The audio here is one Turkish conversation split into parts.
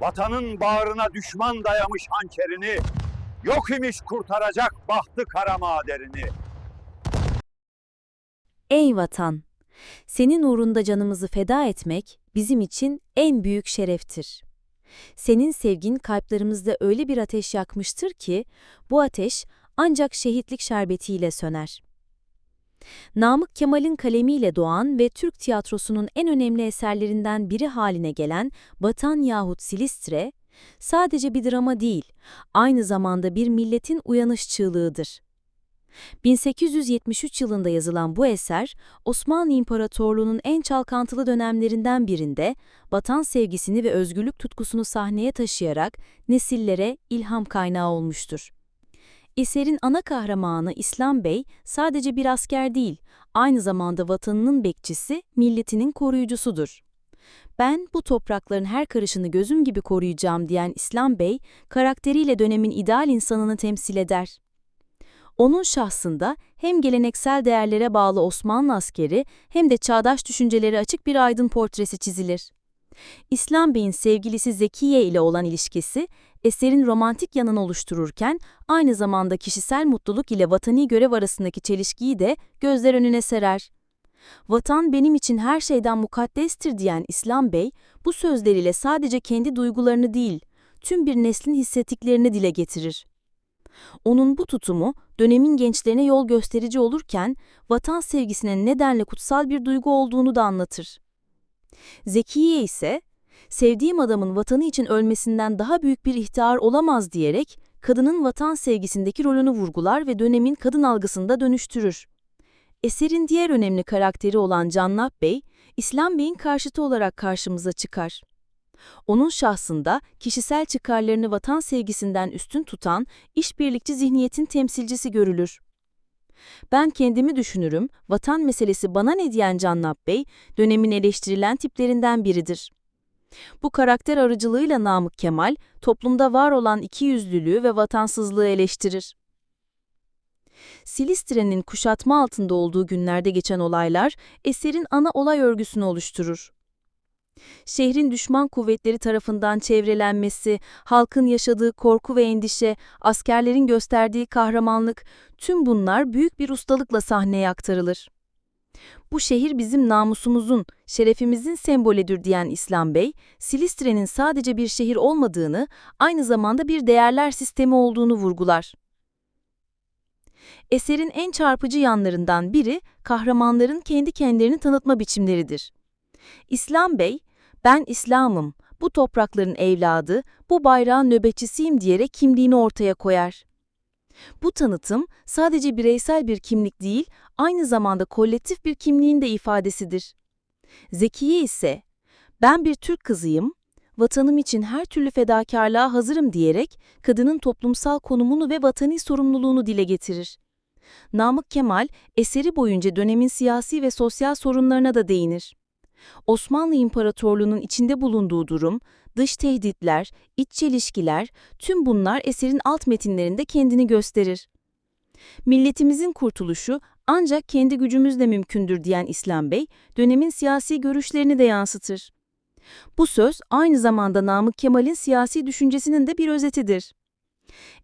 Vatanın bağrına düşman dayamış hançerini, yok imiş kurtaracak bahtı kara maderini. Ey vatan! Senin uğrunda canımızı feda etmek bizim için en büyük şereftir. Senin sevgin kalplerimizde öyle bir ateş yakmıştır ki, bu ateş ancak şehitlik şerbetiyle söner. Namık Kemal'in kalemiyle doğan ve Türk tiyatrosunun en önemli eserlerinden biri haline gelen Vatan yahut Silistre, sadece bir drama değil, aynı zamanda bir milletin uyanış çığlığıdır. 1873 yılında yazılan bu eser, Osmanlı İmparatorluğu'nun en çalkantılı dönemlerinden birinde vatan sevgisini ve özgürlük tutkusunu sahneye taşıyarak nesillere ilham kaynağı olmuştur. Eserin ana kahramanı İslam Bey sadece bir asker değil, aynı zamanda vatanının bekçisi, milletinin koruyucusudur. Ben bu toprakların her karışını gözüm gibi koruyacağım diyen İslam Bey, karakteriyle dönemin ideal insanını temsil eder. Onun şahsında hem geleneksel değerlere bağlı Osmanlı askeri hem de çağdaş düşünceleri açık bir aydın portresi çizilir. İslam Bey'in sevgilisi Zekiye ile olan ilişkisi, eserin romantik yanını oluştururken aynı zamanda kişisel mutluluk ile vatani görev arasındaki çelişkiyi de gözler önüne serer. Vatan benim için her şeyden mukaddestir diyen İslam Bey, bu sözleriyle sadece kendi duygularını değil, tüm bir neslin hissettiklerini dile getirir. Onun bu tutumu dönemin gençlerine yol gösterici olurken vatan sevgisinin nedenle kutsal bir duygu olduğunu da anlatır. Zekiye ise sevdiğim adamın vatanı için ölmesinden daha büyük bir ihtiyar olamaz diyerek kadının vatan sevgisindeki rolünü vurgular ve dönemin kadın algısını da dönüştürür. Eserin diğer önemli karakteri olan Cannap Bey, İslam Bey'in karşıtı olarak karşımıza çıkar. Onun şahsında kişisel çıkarlarını vatan sevgisinden üstün tutan işbirlikçi zihniyetin temsilcisi görülür. Ben kendimi düşünürüm, vatan meselesi bana ne diyen Cannap Bey, dönemin eleştirilen tiplerinden biridir. Bu karakter aracılığıyla Namık Kemal, toplumda var olan ikiyüzlülüğü ve vatansızlığı eleştirir. Silistre'nin kuşatma altında olduğu günlerde geçen olaylar, eserin ana olay örgüsünü oluşturur. Şehrin düşman kuvvetleri tarafından çevrelenmesi, halkın yaşadığı korku ve endişe, askerlerin gösterdiği kahramanlık, tüm bunlar büyük bir ustalıkla sahneye aktarılır. Bu şehir bizim namusumuzun, şerefimizin sembolüdür diyen İslam Bey, Silistre'nin sadece bir şehir olmadığını, aynı zamanda bir değerler sistemi olduğunu vurgular. Eserin en çarpıcı yanlarından biri, kahramanların kendi kendilerini tanıtma biçimleridir. İslam Bey, ben İslam'ım, bu toprakların evladı, bu bayrağın nöbetçisiyim diyerek kimliğini ortaya koyar. Bu tanıtım sadece bireysel bir kimlik değil, aynı zamanda kolektif bir kimliğin de ifadesidir. Zekiye ise, ben bir Türk kızıyım, vatanım için her türlü fedakarlığa hazırım diyerek kadının toplumsal konumunu ve vatani sorumluluğunu dile getirir. Namık Kemal, eseri boyunca dönemin siyasi ve sosyal sorunlarına da değinir. Osmanlı İmparatorluğu'nun içinde bulunduğu durum, dış tehditler, iç çelişkiler, tüm bunlar eserin alt metinlerinde kendini gösterir. Milletimizin kurtuluşu ancak kendi gücümüzle mümkündür diyen İslam Bey, dönemin siyasi görüşlerini de yansıtır. Bu söz aynı zamanda Namık Kemal'in siyasi düşüncesinin de bir özetidir.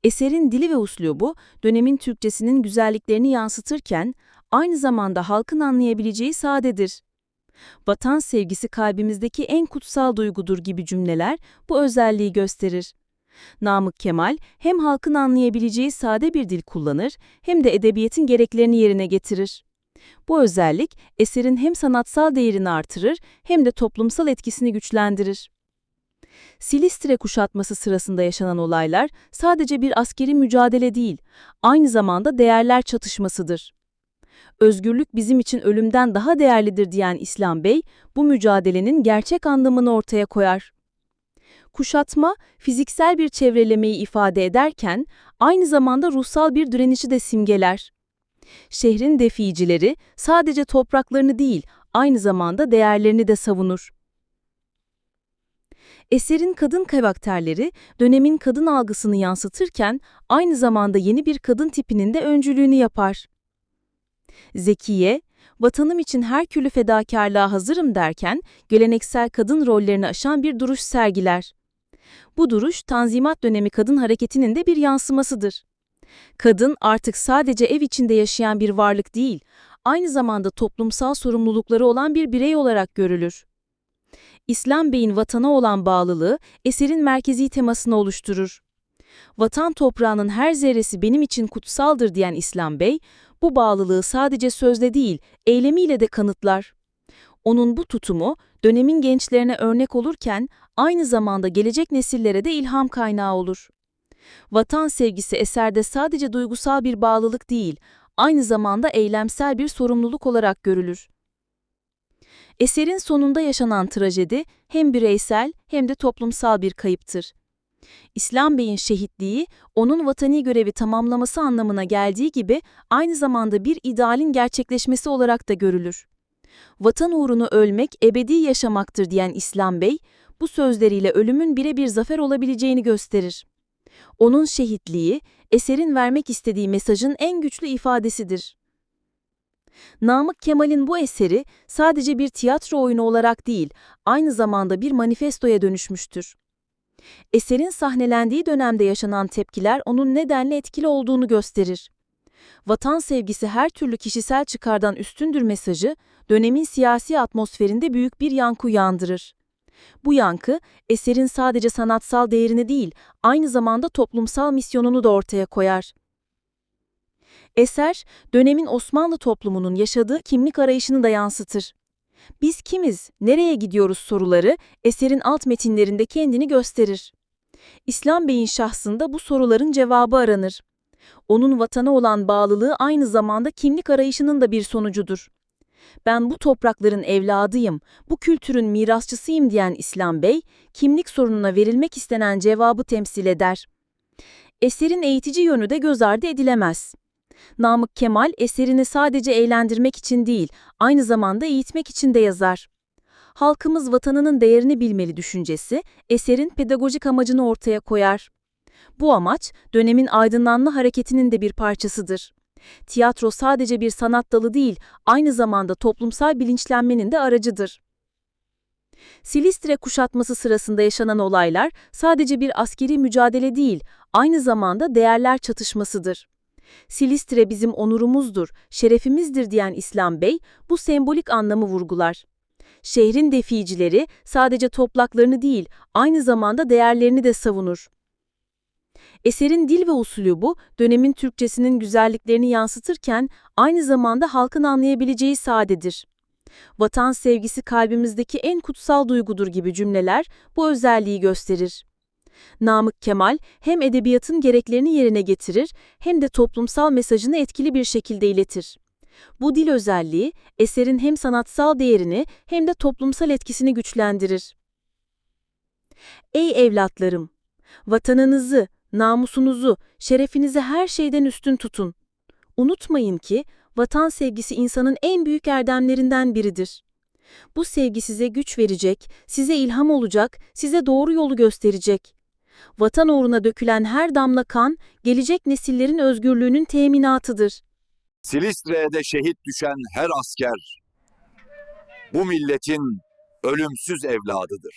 Eserin dili ve uslubu dönemin Türkçesinin güzelliklerini yansıtırken aynı zamanda halkın anlayabileceği sadedir. Vatan sevgisi kalbimizdeki en kutsal duygudur gibi cümleler bu özelliği gösterir. Namık Kemal hem halkın anlayabileceği sade bir dil kullanır hem de edebiyatın gereklerini yerine getirir. Bu özellik eserin hem sanatsal değerini artırır hem de toplumsal etkisini güçlendirir. Silistre kuşatması sırasında yaşanan olaylar sadece bir askeri mücadele değil, aynı zamanda değerler çatışmasıdır. Özgürlük bizim için ölümden daha değerlidir diyen İslam Bey, bu mücadelenin gerçek anlamını ortaya koyar. Kuşatma, fiziksel bir çevrelemeyi ifade ederken, aynı zamanda ruhsal bir direnişi de simgeler. Şehrin defiyicileri sadece topraklarını değil, aynı zamanda değerlerini de savunur. Eserin kadın karakterleri dönemin kadın algısını yansıtırken aynı zamanda yeni bir kadın tipinin de öncülüğünü yapar. Zekiye, vatanım için her türlü fedakarlığa hazırım derken geleneksel kadın rollerini aşan bir duruş sergiler. Bu duruş Tanzimat dönemi kadın hareketinin de bir yansımasıdır. Kadın artık sadece ev içinde yaşayan bir varlık değil, aynı zamanda toplumsal sorumlulukları olan bir birey olarak görülür. İslam Bey'in vatana olan bağlılığı eserin merkezi temasını oluşturur. Vatan toprağının her zerresi benim için kutsaldır diyen İslam Bey, bu bağlılığı sadece sözle değil, eylemiyle de kanıtlar. Onun bu tutumu, dönemin gençlerine örnek olurken, aynı zamanda gelecek nesillere de ilham kaynağı olur. Vatan sevgisi eserde sadece duygusal bir bağlılık değil, aynı zamanda eylemsel bir sorumluluk olarak görülür. Eserin sonunda yaşanan trajedi hem bireysel hem de toplumsal bir kayıptır. İslam Bey'in şehitliği, onun vatani görevi tamamlaması anlamına geldiği gibi aynı zamanda bir idealin gerçekleşmesi olarak da görülür. Vatan uğruna ölmek ebedi yaşamaktır diyen İslam Bey, bu sözleriyle ölümün birebir zafer olabileceğini gösterir. Onun şehitliği, eserin vermek istediği mesajın en güçlü ifadesidir. Namık Kemal'in bu eseri sadece bir tiyatro oyunu olarak değil, aynı zamanda bir manifestoya dönüşmüştür. Eserin sahnelendiği dönemde yaşanan tepkiler onun nedenle etkili olduğunu gösterir. Vatan sevgisi her türlü kişisel çıkardan üstündür mesajı, dönemin siyasi atmosferinde büyük bir yankı uyandırır. Bu yankı, eserin sadece sanatsal değerini değil, aynı zamanda toplumsal misyonunu da ortaya koyar. Eser, dönemin Osmanlı toplumunun yaşadığı kimlik arayışını da yansıtır. Biz kimiz, nereye gidiyoruz soruları eserin alt metinlerinde kendini gösterir. İslam Bey'in şahsında bu soruların cevabı aranır. Onun vatana olan bağlılığı aynı zamanda kimlik arayışının da bir sonucudur. Ben bu toprakların evladıyım, bu kültürün mirasçısıyım diyen İslam Bey, kimlik sorununa verilmek istenen cevabı temsil eder. Eserin eğitici yönü de göz ardı edilemez. Namık Kemal eserini sadece eğlendirmek için değil, aynı zamanda eğitmek için de yazar. Halkımız vatanının değerini bilmeli düşüncesi, eserin pedagojik amacını ortaya koyar. Bu amaç, dönemin aydınlanma hareketinin de bir parçasıdır. Tiyatro sadece bir sanat dalı değil, aynı zamanda toplumsal bilinçlenmenin de aracıdır. Silistre kuşatması sırasında yaşanan olaylar sadece bir askeri mücadele değil, aynı zamanda değerler çatışmasıdır. Silistre bizim onurumuzdur, şerefimizdir diyen İslam Bey, bu sembolik anlamı vurgular. Şehrin deficileri sadece toplaklarını değil, aynı zamanda değerlerini de savunur. Eserin dil ve usulü dönemin Türkçesinin güzelliklerini yansıtırken aynı zamanda halkın anlayabileceği sadedir. Vatan sevgisi kalbimizdeki en kutsal duygudur gibi cümleler bu özelliği gösterir. Namık Kemal hem edebiyatın gereklerini yerine getirir hem de toplumsal mesajını etkili bir şekilde iletir. Bu dil özelliği eserin hem sanatsal değerini hem de toplumsal etkisini güçlendirir. Ey evlatlarım! Vatanınızı, namusunuzu, şerefinizi her şeyden üstün tutun. Unutmayın ki vatan sevgisi insanın en büyük erdemlerinden biridir. Bu sevgi size güç verecek, size ilham olacak, size doğru yolu gösterecek. Vatan uğruna dökülen her damla kan, gelecek nesillerin özgürlüğünün teminatıdır. Silistre'ye de şehit düşen her asker bu milletin ölümsüz evladıdır.